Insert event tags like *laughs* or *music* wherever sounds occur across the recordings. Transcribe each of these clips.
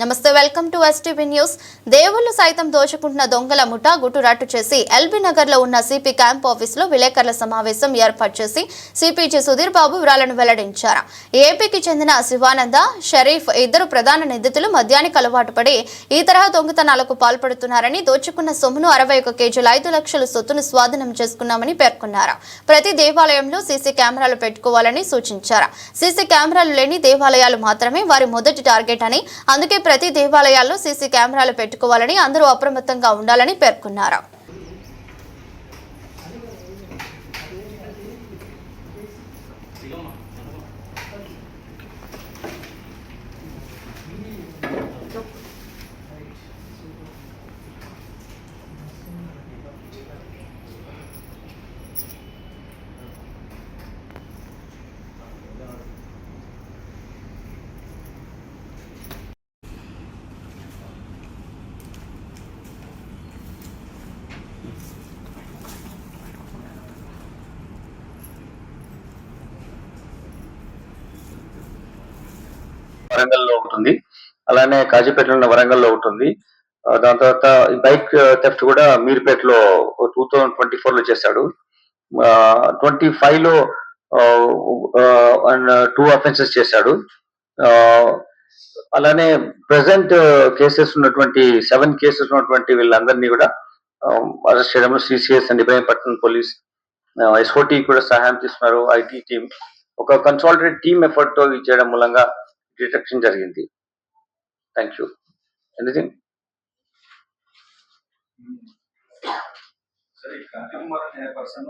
నమస్తే welcome to STV news దేవుళ్ళు సైతం దోచుకుంటున్న దొంగల ముఠా గుట్టురాటు చేసి ఎల్బీ నగర్లో ఉన్న సిపి క్యాంప్ ఆఫీస్లో విలేకరుల సమావేశం ఏర్పాటు చేసి సిపిజి సుధీర్ బాబు వివరాలను వెల్లడించారు. ఏపీకి చెందిన శివానంద షరీఫ్ ఇద్దరు ప్రధాన నిందితులు మద్యానికి అలవాటు పడి ఈ తరహా దొంగతనాలకు పాల్పడుతున్నారని దోచుకున్న సొమ్మును అరవై ఒక కేజీల ఐదు లక్షల సొత్తును స్వాధీనం చేసుకున్నామని పేర్కొన్నారు. ప్రతి దేవాలయంలో సీసీ కెమెరాలు పెట్టుకోవాలని సూచించారు. సీసీ కెమెరాలు లేని దేవాలయాలు మాత్రమే వారి మొదటి టార్గెట్ అని అందుకే ప్రతి దేవాలయాల్లో సీసీ కెమెరాలు పెట్టుకోవాలని అందరూ అప్రమత్తంగా ఉండాలని పేర్కొన్నారు. వరంగల్లో ఒకటి ఉంది అలానే కాజీపేటలో ఉన్న వరంగల్లో ఒకటి ఉంది దాని తర్వాత బైక్ థెఫ్ట్ కూడా మీర్పేటలో టూ థౌజండ్ ట్వంటీ ఫోర్లో చేశాడు ట్వంటీ ఫైవ్లో టూ అఫెన్సెస్ చేశాడు. అలానే ప్రెసెంట్ కేసెస్ ఉన్నటువంటి సెవెన్ కేసెస్ ఉన్నటువంటి వీళ్ళందరినీ కూడా అరెస్ట్ చేయడంలో CCS and Ibrahimpatnam police SOT కూడా సహాయం తీసుకున్నారు ఐటీ టీం ఒక కన్సాలిడేట్ టీమ్ ఎఫర్ట్తో చేయడం మూలంగా డిటెక్షన్ జరిగింది. థ్యాంక్ యూ ఎనీథింగ్ సరే కాంతికుమార్ అనే పర్సన్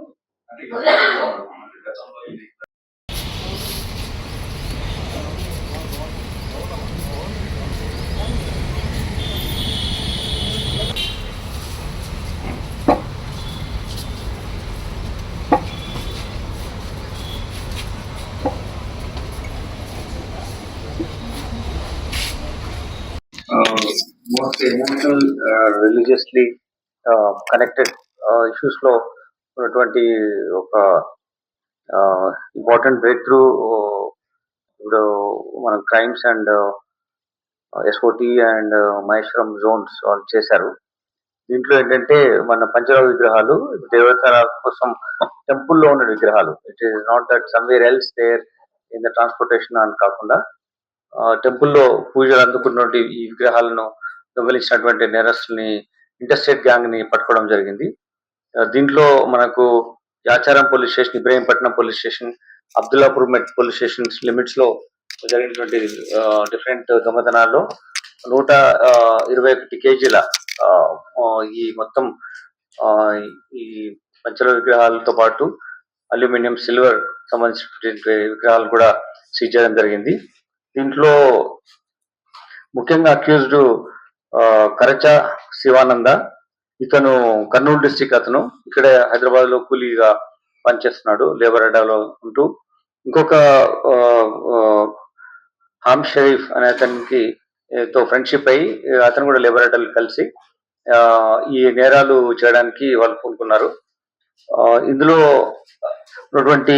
అంటే *laughs* అంటే గతంలో ఇది మోస్ట్ ఎమోషనల్ రిలీజియస్లీ కనెక్టెడ్ ఇష్యూస్లో ఉన్నటువంటి ఒక ఇంపార్టెంట్ బ్రేక్ త్రూ ఇప్పుడు మనం crimes and SOT and Maheshwaram zones వాళ్ళు చేశారు. దీంట్లో ఏంటంటే మన పంచరావ విగ్రహాలు దేవతల కోసం టెంపుల్లో ఉన్న విగ్రహాలు. It is not that somewhere else there in the transportation అని కాకుండా uh, టెంపుల్లో పూజలు అందుకున్నటువంటి ఈ విగ్రహాలను దొంగలించినటువంటి నేరస్తుల్ని ఇంటర్స్టేట్ గ్యాంగ్ని పట్టుకోవడం జరిగింది. దీంట్లో మనకు Yacharam police station Ibrahimpatnam police station Abdullapurmet police station లిమిట్స్లో జరిగినటువంటి డిఫరెంట్ దొంగతనాల్లో నూట ఇరవై ఒకటి కేజీల ఈ మొత్తం ఈ పంచల విగ్రహాలతో పాటు అల్యూమినియం సిల్వర్ సంబంధించినటువంటి విగ్రహాలు కూడా సీజ్ చేయడం జరిగింది. దీంట్లో ముఖ్యంగా అక్యూజ్డ్ కరచ శివానంద ఇతను కర్నూలు డిస్టిక్ అతను. ఇక్కడే హైదరాబాద్లో కూలీగా పనిచేస్తున్నాడు లేబర్ అడ్డాలో ఉంటూ. ఇంకొక హామ్ షరీఫ్ అనే అతనికి తో ఫ్రెండ్షిప్ అయ్యి అతను కూడా లేబర్ అడ్డాలు కలిసి ఆ, ఈ నేరాలు చేయడానికి వాళ్ళు పూనుకున్నారు ఆ, ఇందులో ఉన్నటువంటి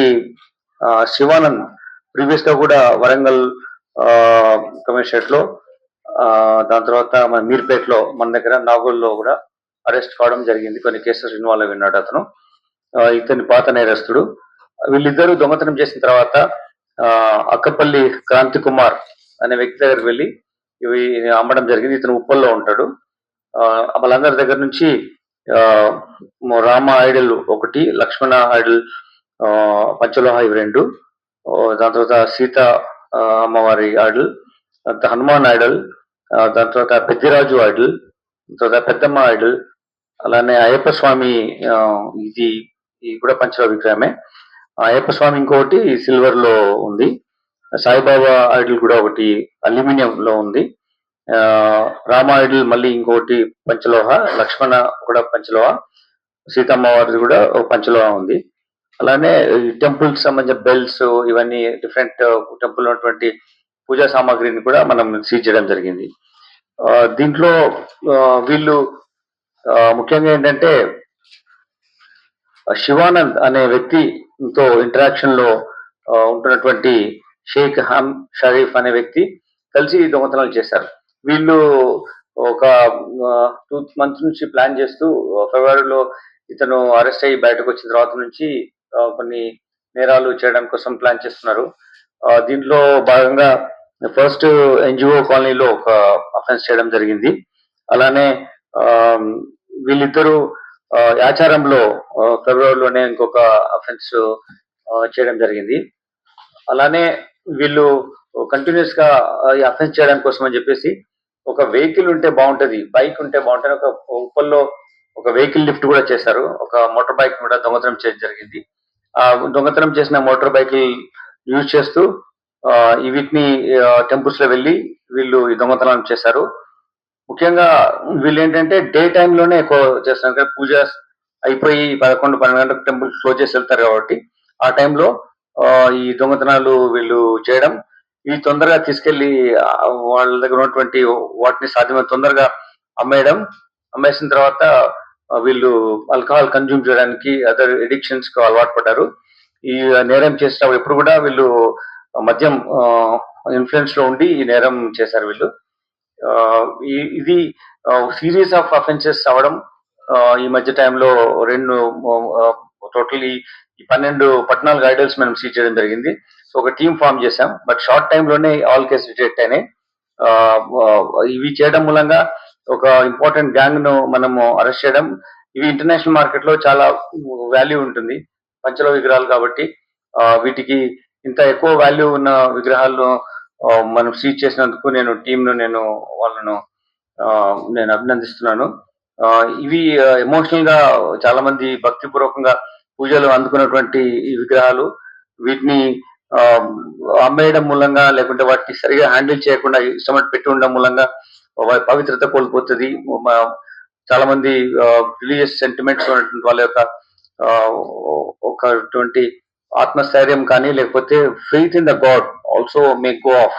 ఆ, శివానంద్ ప్రీవియస్గా కూడా వరంగల్ కమిషనరేట్లో దాని తర్వాత మన మీర్పేటలో మన దగ్గర నాగోల్లో కూడా అరెస్ట్ కావడం జరిగింది. కొన్ని కేసెస్ ఇన్వాల్వ్ అయి ఉన్నాడు అతను. ఇతని పాత నేరస్తుడు. వీళ్ళిద్దరూ దొంగతనం చేసిన తర్వాత ఆ, అక్కపల్లి క్రాంతి కుమార్ అనే వ్యక్తి దగ్గరికి వెళ్ళి ఇవి అమ్మడం జరిగింది. ఇతను ఉప్పల్లో ఉంటాడు. ఆ, వాళ్ళందరి దగ్గర నుంచి ఆ, రామ ఐడల్ ఒకటి లక్ష్మణ ఐడల్ ఆ, పంచలోహ ఇవి రెండు. దాని తర్వాత సీత అమ్మవారి ఐడల్ హనుమాన్ ఐడల్ దాని తర్వాత పెద్దిరాజు ఐడల్ తర్వాత పెద్దమ్మ ఐడల్ అలానే అయ్యప్ప స్వామి ఇది ఇది కూడా పంచలో అభిప్రాయమే అయ్యప్ప స్వామి ఇంకొకటి సిల్వర్లో ఉంది. సాయిబాబా ఐడల్ కూడా ఒకటి అల్యూమినియం లో ఉంది రామ ఐడల్ మళ్ళీ ఇంకొకటి పంచలోహ లక్ష్మణ కూడా పంచలోహ సీతమ్మ వారిది కూడా ఒక పంచలోహ ఉంది. అలానే టెంపుల్ సంబంధించిన బెల్స్ ఇవన్నీ డిఫరెంట్ టెంపుల్ ఉన్నటువంటి పూజా సామాగ్రిని కూడా మనం సీజ్ చేయడం జరిగింది. దీంట్లో వీళ్ళు ముఖ్యంగా ఏంటంటే శివానంద్ అనే వ్యక్తితో ఇంటరాక్షన్లో ఉంటున్నటువంటి షేక్ హమ్ షరీఫ్ అనే వ్యక్తి కలిసి దొంగతనాలు చేశారు. వీళ్ళు ఒక టూ మంత్ నుంచి ప్లాన్ చేస్తూ ఫిబ్రవరిలో ఇతను అరెస్ట్ అయ్యి బయటకు వచ్చిన తర్వాత నుంచి కొన్ని నేరాలు చేయడం కోసం ప్లాన్ చేస్తున్నారు. దీంట్లో భాగంగా ఫస్ట్ ఎన్జిఓ uh, కాలనీలో ఒక uh, అఫెన్స్ చేయడం జరిగింది. అలానే ఆ, వీళ్ళిద్దరూ uh, ఆచారంలో ఫిబ్రవరిలోనే ఇంకొక అఫెన్స్ చేయడం జరిగింది. అలానే వీళ్ళు కంటిన్యూస్గా ఈ అఫెన్స్ చేయడం కోసం అని చెప్పేసి ఒక వెహికల్ ఉంటే బాగుంటది బైక్ ఉంటే బాగుంటుంది ఒక ఉప్పల్లో ఒక వెహికల్ లిఫ్ట్ కూడా చేశారు. ఒక మోటార్ బైక్ కూడా దొంగతనం చేయడం జరిగింది. ఆ దొంగతనం చేసిన మోటార్ బైక్ యూజ్ చేస్తూ వీటిని టెంపుల్స్లో వెళ్ళి వీళ్ళు ఈ దొంగతనం చేశారు. ముఖ్యంగా వీళ్ళు ఏంటంటే డే లోనే ఎక్కువ చేస్తారు. పూజ అయిపోయి పదకొండు పన్నెండు గంటలకు టెంపుల్ క్లోజ్ చేసి వెళ్తారు కాబట్టి ఆ టైంలో ఈ దొంగతనాలు వీళ్ళు చేయడం. ఇవి తొందరగా తీసుకెళ్ళి వాళ్ళ దగ్గర ఉన్నటువంటి వాటిని సాధ్యమైన తొందరగా అమ్మేయడం. అమ్మేసిన తర్వాత వీళ్ళు ఆల్కహాల్ కన్జ్యూమ్ చేయడానికి అదర్ ఎడిక్షన్స్కు అలవాటు పడ్డారు. ఈ నేరం చేసినప్పుడు ఎప్పుడు కూడా వీళ్ళు మద్యం ఇన్ఫ్లుయెన్స్లో ఉండి ఈ నేరం చేశారు వీళ్ళు. ఇది సిరీస్ ఆఫ్ అఫెన్సెస్ అవడం ఈ మధ్య టైంలో రెండు టోటల్ ఈ పన్నెండు పద్నాలుగు ఐడల్స్ మనం సీజ్ చేయడం జరిగింది. సో ఒక టీం ఫామ్ చేశాం. బట్ షార్ట్ టైంలోనే ఆల్ కేసు డిటెక్ట్ అయినాయి. ఇవి చేయడం మూలంగా ఒక ఇంపార్టెంట్ గ్యాంగ్ను మనము అరెస్ట్ చేయడం. ఇవి ఇంటర్నేషనల్ మార్కెట్లో చాలా వాల్యూ ఉంటుంది. పంచల విగ్రహాలు కాబట్టి వీటికి ఇంత ఎక్కువ వాల్యూ ఉన్న విగ్రహాలను మనం సీజ్ చేసినందుకు నేను టీంను నేను వాళ్ళను నేను అభినందిస్తున్నాను. ఇవి ఎమోషనల్గా చాలా మంది భక్తిపూర్వకంగా పూజలు అందుకున్నటువంటి ఈ విగ్రహాలు వీటిని అమ్మేయడం మూలంగా లేకుంటే వాటిని సరిగా హ్యాండిల్ చేయకుండా ఇష్టమట్టు పెట్టి ఉండడం మూలంగా పవిత్రత కోల్పోతుంది. చాలా మంది రిలీజియస్ సెంటిమెంట్స్ ఉన్నటువంటి వాళ్ళ యొక్క ఒకటువంటి ఆత్మస్థైర్యం కానీ లేకపోతే faith in the god also may go off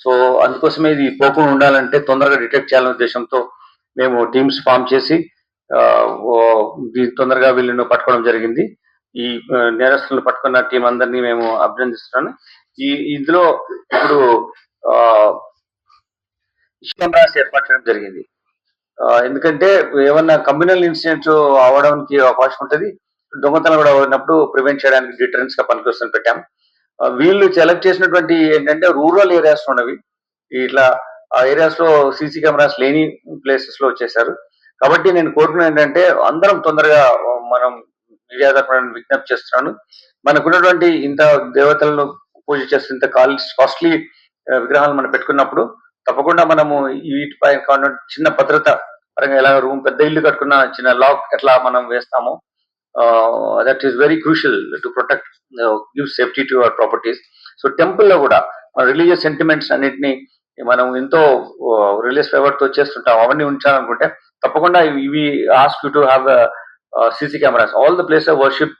so అందుకోసమే ఇది పోకుండా ఉండాలంటే తొందరగా డిటెక్ట్ చేయాలనే ఉద్దేశంతో మేము టీమ్స్ ఫామ్ చేసి తొందరగా వీళ్ళను పట్టుకోవడం జరిగింది. ఈ నేరస్తులను పట్టుకున్న టీం అందరినీ మేము అభినందిస్తున్నాను. ఈ ఇందులో ఇప్పుడు కెమెరాస్ ఏర్పాటు చేయడం జరిగింది. ఎందుకంటే ఏమన్నా కమ్యూనల్ ఇన్సిడెంట్స్ అవడానికి అవకాశం ఉంటుంది. దొంగతనం కూడా ఉన్నప్పుడు ప్రివెంట్ చేయడానికి డిటరెన్స్గా పనికొస్తుంది పెట్టాం. వీళ్ళు సెలెక్ట్ చేసినటువంటి ఏంటంటే రూరల్ ఏరియాస్ ఉన్నవి. ఇట్లా ఆ ఏరియాస్లో సీసీ కెమెరాస్ లేని ప్లేసెస్లో వచ్చేసారు కాబట్టి నేను కోరుకున్న ఏంటంటే అందరం తొందరగా మనం మీడియా తరఫున విజ్ఞప్తి చేస్తున్నాను. మనకున్నటువంటి ఇంత దేవతలను పూజ చేస్తే ఇంత కాస్ట్లీ విగ్రహాలు మనం పెట్టుకున్నప్పుడు తప్పకుండా మనము వీటిపై కావాలంటే చిన్న భద్రత పరంగా ఎలా రూమ్ పెద్ద ఇల్లు కట్టుకున్న చిన్న లాక్ ఎట్లా మనం వేస్తామో that is very crucial to protect give safety to our properties so టెంపుల్లో కూడా మన రిలీజియస్ సెంటిమెంట్స్ అన్నిటిని మనం ఎంతో రిలీజియస్ ఫేవర్తో చేస్తుంటాం. అవన్నీ ఉంచాలనుకుంటే తప్పకుండా ఇవి- ask you to have CC cameras all the place of worship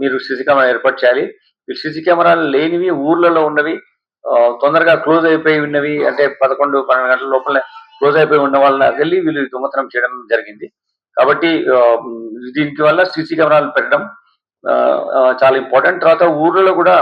మీరు సీసీ కెమెరా ఏర్పాటు చేయాలి. ఈ సీసీ కెమెరాలు లేనివి ఊర్లలో ఉన్నవి తొందరగా క్లోజ్ అయిపోయి ఉన్నవి అంటే పదకొండు పన్నెండు గంటల లోపల క్లోజ్ అయిపోయి ఉన్న వాళ్ళ వెళ్ళి వీళ్ళు దొంగతనం చేయడం జరిగింది. కాబట్టి ఆ, దీనికి వల్ల సీసీ కెమెరాలు పెట్టడం ఆ, చాలా ఇంపార్టెంట్. తర్వాత ఊర్లలో కూడా